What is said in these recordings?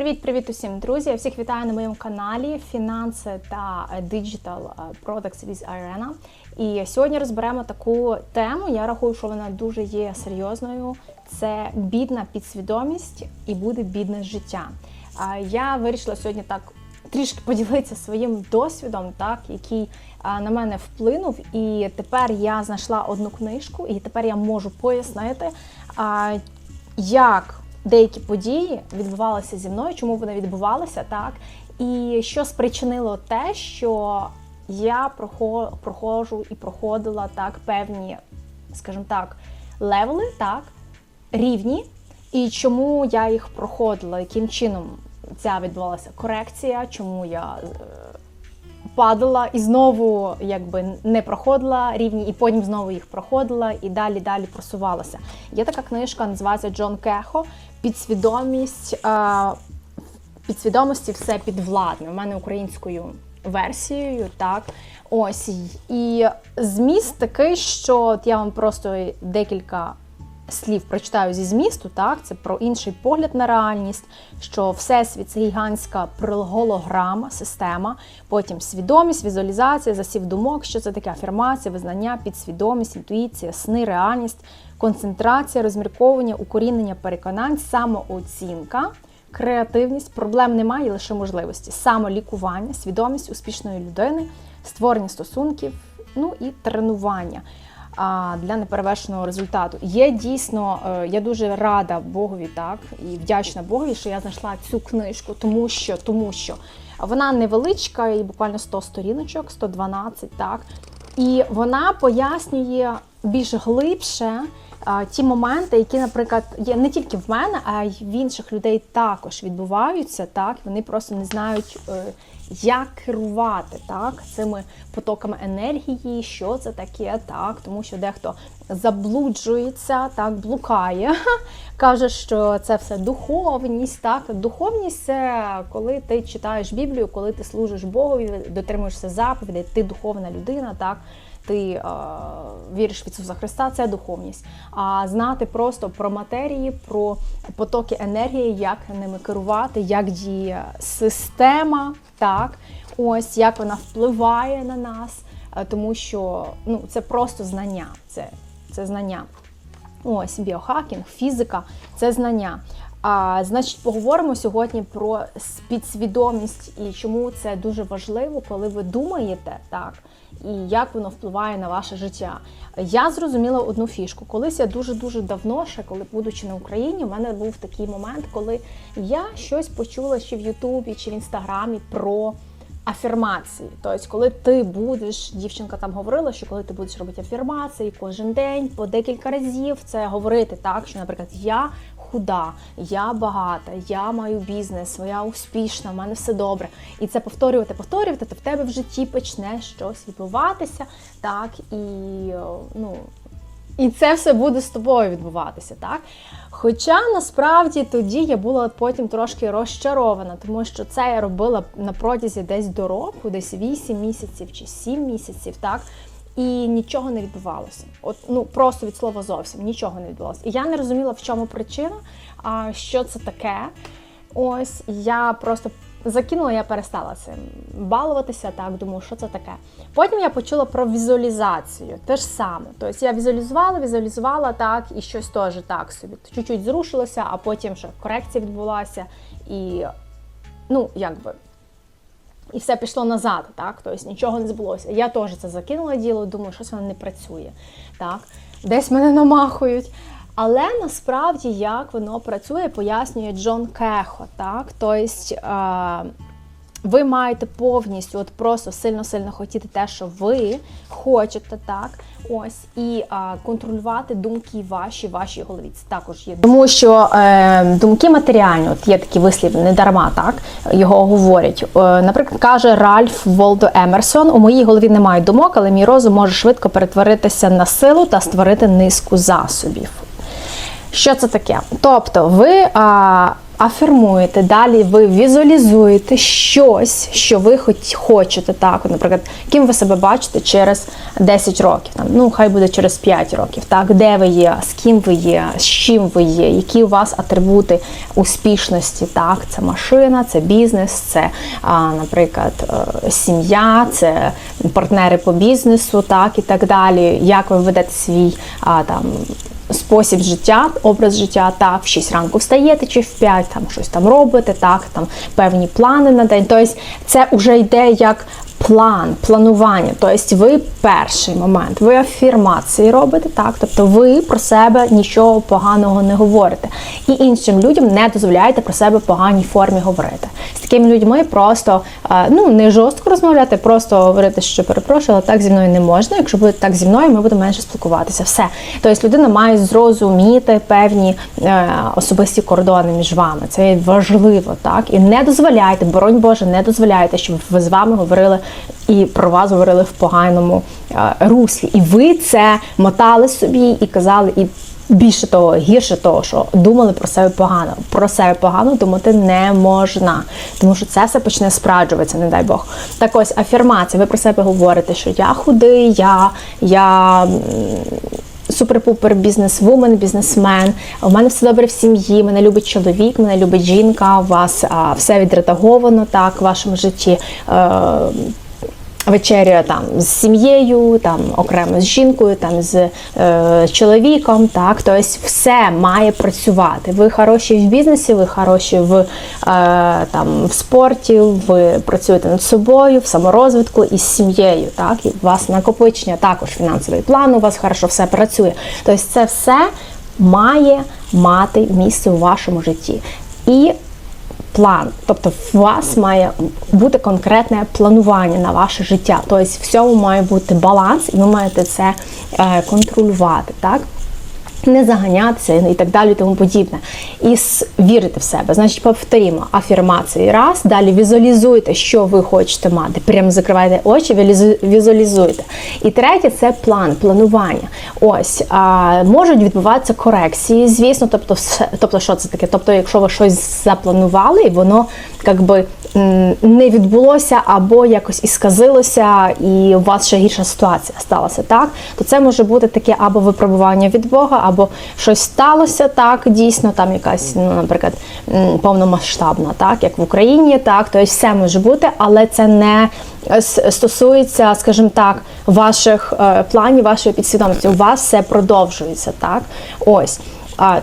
Привіт-привіт усім, друзі! Я всіх вітаю на моєму каналі Фінанси та Digital Products with Irena. І сьогодні розберемо таку тему. Я рахую, що вона дуже є серйозною. Це бідна підсвідомість і буде бідне життя. Я вирішила сьогодні так трішки поділитися своїм досвідом, так який на мене вплинув. І тепер я знайшла одну книжку, і тепер я можу пояснити, як деякі події відбувалися зі мною, чому вони відбувалися, так? І що спричинило те, що я проходжу і проходила так певні, скажімо так, левели, так, рівні, і чому я їх проходила, яким чином ця відбувалася корекція, чому я е, падала і знову якби не проходила рівні, і потім знову їх проходила і далі далі просувалася. Є така книжка, називається Джон Кехо Підсвідомість е, підсвідомості все підвладне. У мене українською версією, так. Ось і зміст такий, що от я вам просто декілька слів прочитаю зі змісту, так, це про інший погляд на реальність, що всесвіт це гігантська голограма, система, потім свідомість, візуалізація, засів думок, що це таке афірмація, визнання, підсвідомість, інтуїція, сни, реальність, концентрація, розмірковування, укорінення переконань, самооцінка. Креативність, проблем немає, лише можливості. Самолікування, свідомість успішної людини, створення стосунків, ну і тренування для неперевершеного результату. Є дійсно, е, я дуже рада Богові, так і вдячна Богові, що я знайшла цю книжку, тому що тому що вона невеличка, і буквально 100 сторіночок, 112, так. І вона пояснює більш глибше ті моменти, які, наприклад, є не тільки в мене, а й в інших людей також відбуваються. Так, вони просто не знають, е, як керувати так, цими потоками енергії, що це таке, так, тому що дехто заблуджується, так, блукає, каже, що це все духовність. Так, духовність це коли ти читаєш Біблію, коли ти служиш Богові, дотримуєшся заповідей, ти духовна людина, так ти е, віриш в Ісуса Христа, це духовність. А знати просто про матерії, про потоки енергії, як ними керувати, як діє система, так, ось як вона впливає на нас, е, тому що ну, це просто знання. Це, це знання. Ось біохакінг, фізика це знання. А, Значить, поговоримо сьогодні про підсвідомість і чому це дуже важливо, коли ви думаєте так, і як воно впливає на ваше життя. Я зрозуміла одну фішку. Колись я дуже-дуже давно, ще коли будучи на Україні, в мене був такий момент, коли я щось почула чи в Ютубі, чи в Інстаграмі про. Афірмації, тобто, коли ти будеш, дівчинка там говорила, що коли ти будеш робити афірмації кожен день по декілька разів, це говорити так, що, наприклад, я худа, я багата, я маю бізнес, я успішна, в мене все добре. І це повторювати, повторювати, то в тебе в житті почне щось відбуватися, так і ну. І це все буде з тобою відбуватися, так? Хоча насправді тоді я була потім трошки розчарована, тому що це я робила на протязі десь до року, десь 8 місяців чи 7 місяців, так? І нічого не відбувалося. От ну просто від слова зовсім нічого не відбувалося. І я не розуміла, в чому причина, а що це таке. Ось я просто закинула, я перестала цим балуватися. Так, думаю, що це таке. Потім я почула про візуалізацію. Те ж саме. Тобто я візуалізувала, візуалізувала так, і щось теж так собі. Чуть-чуть зрушилося, а потім ще корекція відбулася. І ну, якби. І все пішло назад, так? Тобто нічого не збулося. Я теж це закинула діло, думаю, щось воно не працює. так? Десь мене намахують. Але насправді як воно працює, пояснює Джон Кехо. так? Тобто ви маєте повністю от просто сильно-сильно хотіти те, що ви хочете, так? Ось, і а, контролювати думки ваші, вашій голові. Це також є. Тому що е, думки матеріальні, от є такі вислів, не дарма, так? Його говорять. Е, наприклад, каже Ральф Волдо Емерсон: у моїй голові немає думок, але мій розум може швидко перетворитися на силу та створити низку засобів. Що це таке? Тобто, ви. А, афірмуєте, далі ви візуалізуєте щось, що ви хоч- хочете, так, наприклад, ким ви себе бачите через 10 років, там, ну хай буде через 5 років, так, де ви є, з ким ви є, з чим ви є, які у вас атрибути успішності, так, це машина, це бізнес, це, а, наприклад, е, сім'я, це партнери по бізнесу, так, і так далі, як ви ведете свій а, там спосіб життя, образ життя, так, в 6 ранку встаєте чи в 5, там щось там робите, так, там певні плани на день. Тобто це вже йде як план, планування. Тобто ви перший момент, ви афірмації робите, так, тобто ви про себе нічого поганого не говорите. І іншим людям не дозволяєте про себе в поганій формі говорити. З такими людьми просто е, ну не жорстко розмовляти, просто говорити, що перепрошую, але так зі мною не можна. Якщо буде так зі мною, ми будемо менше спілкуватися. Все. Тобто людина має зрозуміти певні е, особисті кордони між вами. Це важливо, так? І не дозволяйте, боронь Боже, не дозволяйте, щоб ви з вами говорили і про вас говорили в поганому е, руслі. І ви це мотали собі і казали, і більше того, гірше того, що думали про себе погано. Про себе погано думати не можна, тому що це все почне справджуватися, не дай Бог. Так ось афірмація. Ви про себе говорите, що я худий, я, я супер-пупер бізнес-вумен, бізнесмен. У мене все добре в сім'ї, мене любить чоловік, мене любить жінка. У вас а, все відредаговано так в вашому житті. Е, вечеря там з сім'єю, там окремо з жінкою, там з е, чоловіком. Так, тобто все має працювати. Ви хороші в бізнесі, ви хороші в е, там в спорті, ви працюєте над собою, в саморозвитку і з сім'єю. Так, і у вас накопичення також фінансовий план. У вас хорошо все працює. Тобто, це все має мати місце у вашому житті. І план. Тобто у вас має бути конкретне планування на ваше життя. Тобто всьому має бути баланс, і ви маєте це е, контролювати. так? Не заганятися і так далі, тому подібне. І вірити в себе. Значить, повторімо афірмації раз, далі візуалізуйте, що ви хочете мати. Прямо закривайте очі, візуалізуйте. І третє це план, планування. Ось а, можуть відбуватися корекції, звісно. Тобто, все- тобто, що це таке? Тобто, якщо ви щось запланували, і воно якби не відбулося або якось ісказилося, і у вас ще гірша ситуація сталася, так? То це може бути таке або випробування від Бога, або щось сталося так, дійсно, там якась, ну, наприклад, повномасштабна, так, як в Україні, так, тобто все може бути, але це не стосується, скажімо так, ваших е, планів, вашої підсвідомості. У вас все продовжується, так? Ось.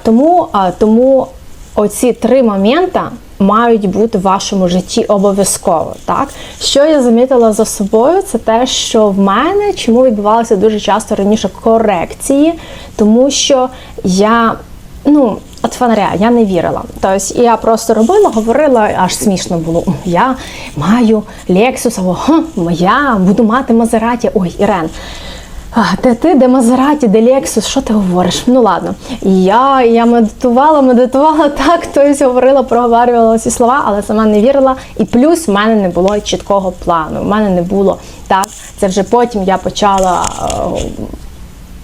Тому, тому оці три моменти мають бути в вашому житті обов'язково. Так, що я замітила за собою, це те, що в мене чому відбувалося дуже часто раніше корекції, тому що я. Ну, от фонаря, я не вірила. Тобто я просто робила, говорила, аж смішно було. Я маю Lexus, або «Ха, я буду мати Мазераті. Ой, Ірен. Де ти, де Мазераті, де Лексус, що ти говориш? Ну ладно. Я, я медитувала, медитувала так, хтось говорила, проговарювала ці слова, але сама не вірила. І плюс в мене не було чіткого плану. В мене не було так. Це вже потім я почала.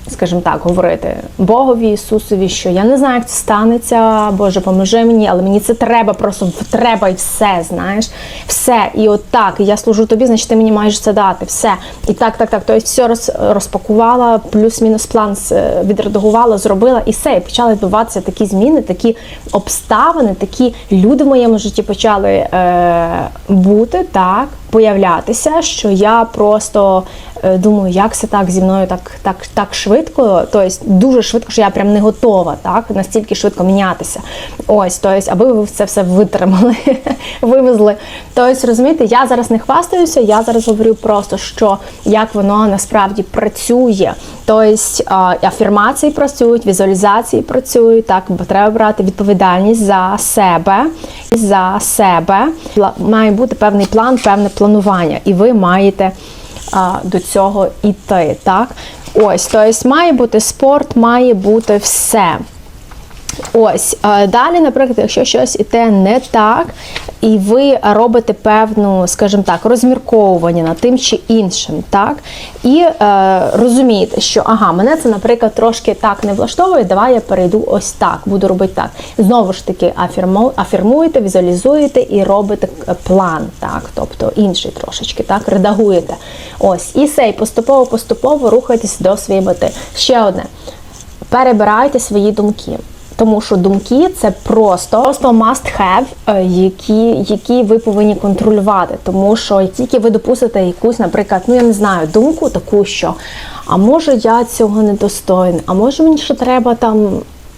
Скажімо так, говорити Богові, Ісусові, що я не знаю, як це станеться, Боже, поможи мені, але мені це треба, просто треба і все, знаєш, все. І от так, я служу тобі, значить ти мені маєш це дати, все. І так, так, так. Тобто все роз, розпакувала, плюс-мінус план е, відредагувала, зробила, і все. І почали відбуватися такі зміни, такі обставини, такі люди в моєму житті почали е, бути, так, появлятися, що я просто е, думаю, як це так зі мною так, так, так швидко, тобто дуже швидко, що я прям не готова, так настільки швидко мінятися. Ось, тобто, аби ви це все витримали, вивезли. Тобто, розумієте, я зараз не хвастаюся, я зараз говорю просто, що як воно насправді працює. Тобто афірмації працюють, візуалізації працюють, так, бо треба брати відповідальність за себе, за себе. Має бути певний план, певне планування, і ви маєте а, до цього йти. Так? Ось, тобто має бути спорт, має бути все. Ось е, далі, наприклад, якщо щось іде не так, і ви робите певну, скажімо так, розмірковування над тим чи іншим, так і е, розумієте, що ага, мене це, наприклад, трошки так не влаштовує. Давай я перейду ось так, буду робити так. Знову ж таки, афірму, афірмуєте, візуалізуєте і робите план, так, тобто інший трошечки, так, редагуєте. Ось і сей поступово-поступово рухайтесь до своєї мети. Ще одне перебирайте свої думки. Тому що думки це просто просто must have, е, які, які ви повинні контролювати. Тому що тільки ви допустите якусь, наприклад, ну я не знаю, думку таку, що а може я цього не достойна, а може мені ще треба там.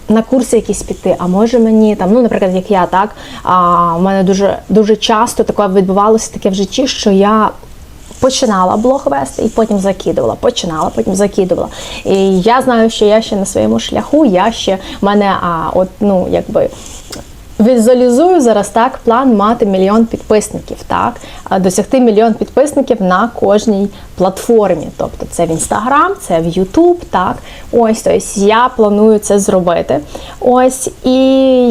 На курси якісь піти, а може мені там, ну, наприклад, як я так, а у мене дуже дуже часто таке відбувалося таке в житті, що я починала блог вести і потім закидувала. Починала, потім закидувала. І я знаю, що я ще на своєму шляху, я ще мене, а, от, ну, якби. Візуалізую зараз так план мати мільйон підписників, так досягти мільйон підписників на кожній платформі. Тобто це в Інстаграм, це в Ютуб, так ось тобто я планую це зробити. Ось і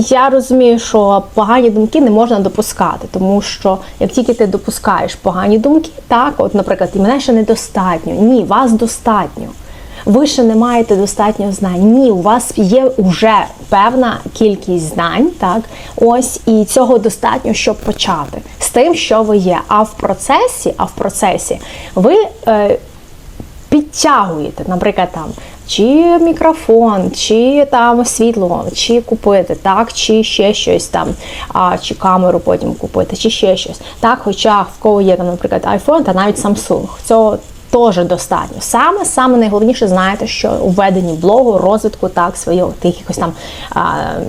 я розумію, що погані думки не можна допускати, тому що як тільки ти допускаєш погані думки, так, от, наприклад, і мене ще недостатньо. Ні, вас достатньо ви ще не маєте достатньо знань. Ні, у вас є вже певна кількість знань, так ось і цього достатньо, щоб почати з тим, що ви є. А в процесі, а в процесі ви е, підтягуєте, наприклад, там. Чи мікрофон, чи там світло, чи купити, так, чи ще щось там, а, чи камеру потім купити, чи ще щось. Так, хоча в кого є там, наприклад, iPhone та навіть Samsung. Цього теж достатньо. Саме саме найголовніше знаєте, що у веденні блогу, розвитку так, своїх якихось там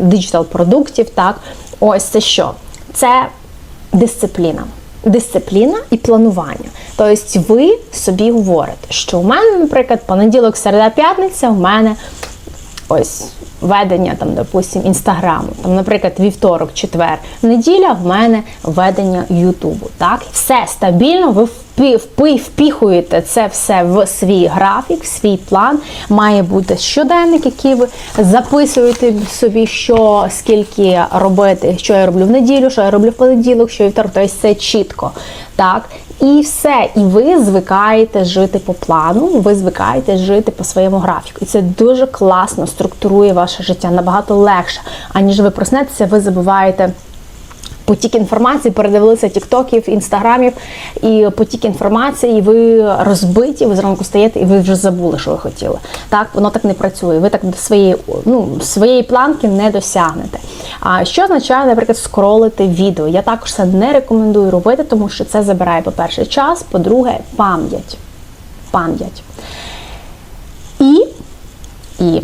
диджитал продуктів, так, ось це що? Це дисципліна. Дисципліна і планування. Тобто ви собі говорите, що у мене, наприклад, понеділок, середа, п'ятниця, у мене ось ведення там, допустим, інстаграму, там, наприклад, вівторок, четвер, неділя в мене ведення Ютубу. Так, все стабільно, ви впі- впіхуєте це все в свій графік, в свій план. Має бути щоденник, який ви записуєте собі, що скільки робити, що я роблю в неділю, що я роблю в понеділок, що вівторок, тобто це чітко. Так, і все, і ви звикаєте жити по плану, ви звикаєте жити по своєму графіку. І це дуже класно структурує ваше життя набагато легше, аніж ви проснетеся, ви забуваєте. Потік інформації, передивилися тіктоків, інстаграмів і потік інформації, і ви розбиті, ви зранку стаєте, і ви вже забули, що ви хотіли. Так, воно так не працює. Ви так до своєї ну, своєї планки не досягнете. А що означає, наприклад, скролити відео? Я також це не рекомендую робити, тому що це забирає, по-перше, час, по-друге, пам'ять. Пам'ять. І, І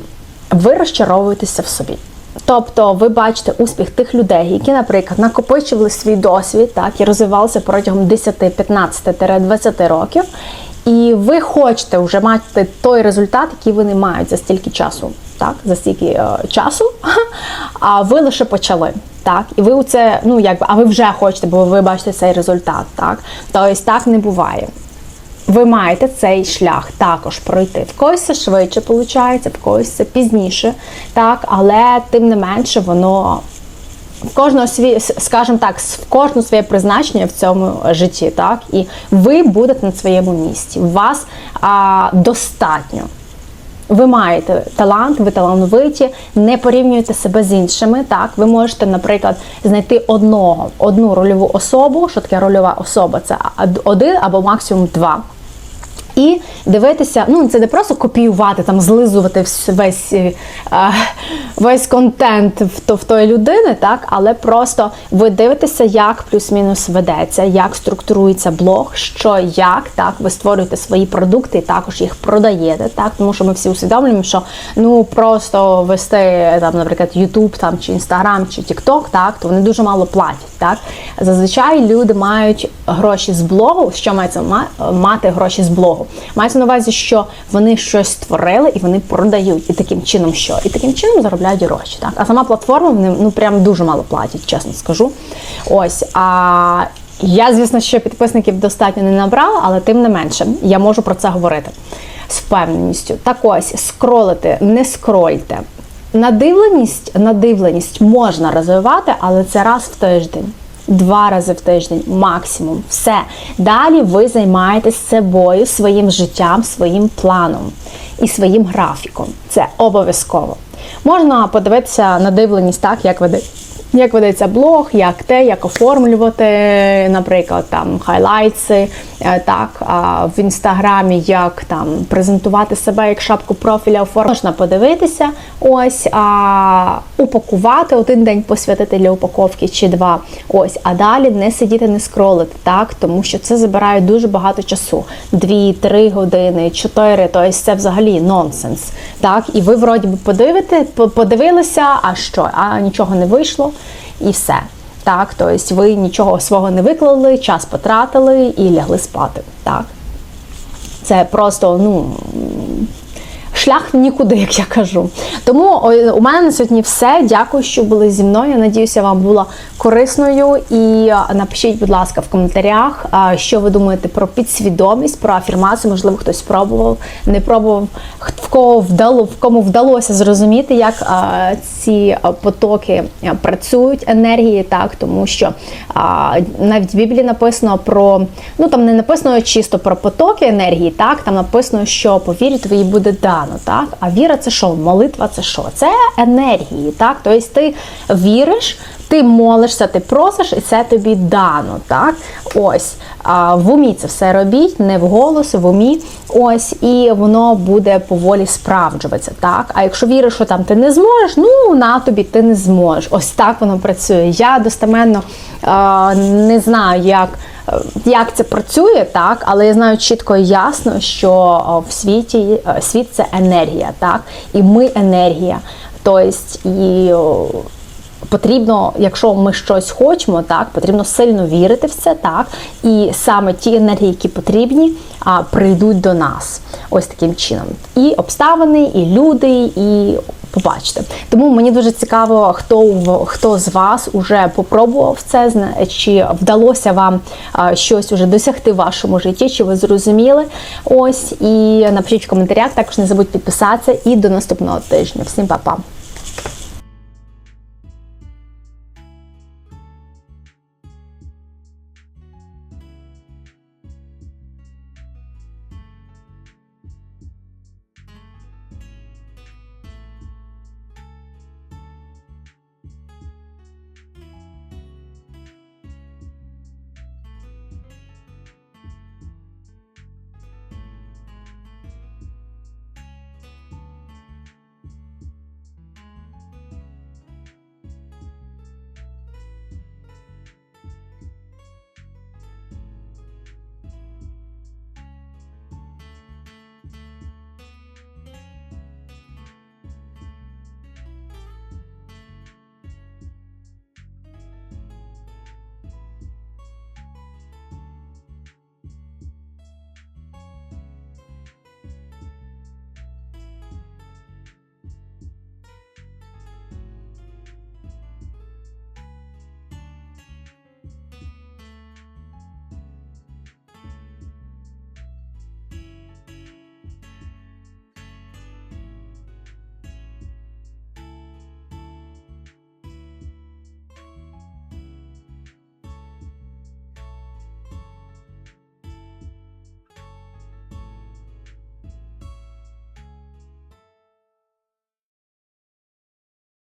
ви розчаровуєтеся в собі. Тобто ви бачите успіх тих людей, які, наприклад, накопичували свій досвід, так і розвивалися протягом 10, 15, 20 років, і ви хочете вже мати той результат, який вони мають за стільки часу, так, за стільки е, часу, а ви лише почали. Так, і ви у це, ну якби, а ви вже хочете, бо ви бачите цей результат. Так, тобто так не буває. Ви маєте цей шлях також пройти. В когось це швидше виходить, в когось це пізніше, так, але тим не менше воно в кожного свій, скажімо так, в кожного своє призначення в цьому житті, так, і ви будете на своєму місці. Вас а, достатньо. Ви маєте талант, ви талановиті, не порівнюєте себе з іншими. Так, ви можете, наприклад, знайти одного, одну рольову особу. Що таке рольова особа? Це один або максимум два. І дивитися, ну це не просто копіювати, там злизувати весь е, весь контент в, в тої людини, так, але просто ви дивитеся, як плюс-мінус ведеться, як структурується блог, що як так, ви створюєте свої продукти і також їх продаєте. Так, тому що ми всі усвідомлюємо, що ну просто вести там, наприклад, YouTube там чи Instagram, чи TikTok, так, то вони дуже мало платять. Так, зазвичай люди мають гроші з блогу. Що мається мати гроші з блогу? Мається на увазі, що вони щось створили і вони продають. І таким чином що? І таким чином заробляють гроші. Так? А сама платформа вони ну прям дуже мало платять, чесно скажу. Ось. А я, звісно, що підписників достатньо не набрала, але тим не менше я можу про це говорити з впевненістю. Так ось скролити, не скрольте. Надивленість, надивленість можна розвивати, але це раз в тиждень. Два рази в тиждень, максимум, все. Далі ви займаєтесь собою, своїм життям, своїм планом і своїм графіком. Це обов'язково. Можна подивитися надивленість так, як веде. Як ведеться блог, як те, як оформлювати, наприклад, там хайлайтси, е, так а в інстаграмі, як там презентувати себе як шапку профіля оформити. Можна подивитися, ось а упакувати один день посвятити для упаковки чи два. Ось, а далі не сидіти, не скролити, так, тому що це забирає дуже багато часу. Дві, три години, чотири. Тобто це взагалі нонсенс. Так, і ви вроді би подивите, подивилися, а що? А нічого не вийшло, і все. Так, тобто ви нічого свого не виклали, час потратили і лягли спати. Так. Це просто, ну. Шлях нікуди, як я кажу. Тому у мене на сьогодні все. Дякую, що були зі мною. Надіюся, вам була корисною. І напишіть, будь ласка, в коментарях, що ви думаєте про підсвідомість, про афірмацію. Можливо, хтось спробував, не пробував, в кого вдало, в кому вдалося зрозуміти, як ці потоки працюють, енергії, так, тому що навіть в Біблії написано про, ну там не написано чисто про потоки енергії, так, там написано, що по вірі твоїй буде дано, так. А віра це що? Молитва це що? Це енергії, так. Тобто ти віриш. Ти молишся, ти просиш, і це тобі дано. Так? Ось а, в умі це все робіть, не вголос, в умі. Ось, і воно буде поволі справджуватися. Так? А якщо віриш, що там ти не зможеш, ну на тобі ти не зможеш. Ось так воно працює. Я достеменно а, не знаю, як. е, Як це працює, так, але я знаю чітко і ясно, що в світі е, світ це енергія, так, і ми енергія. Тобто і потрібно, якщо ми щось хочемо, так потрібно сильно вірити в це, так і саме ті енергії, які потрібні, а, прийдуть до нас. Ось таким чином. І обставини, і люди, і побачите. Тому мені дуже цікаво, хто хто з вас уже попробував це, чи вдалося вам щось уже досягти в вашому житті, чи ви зрозуміли. Ось і напишіть в коментарях. Також не забудь підписатися і до наступного тижня. Всім па-па!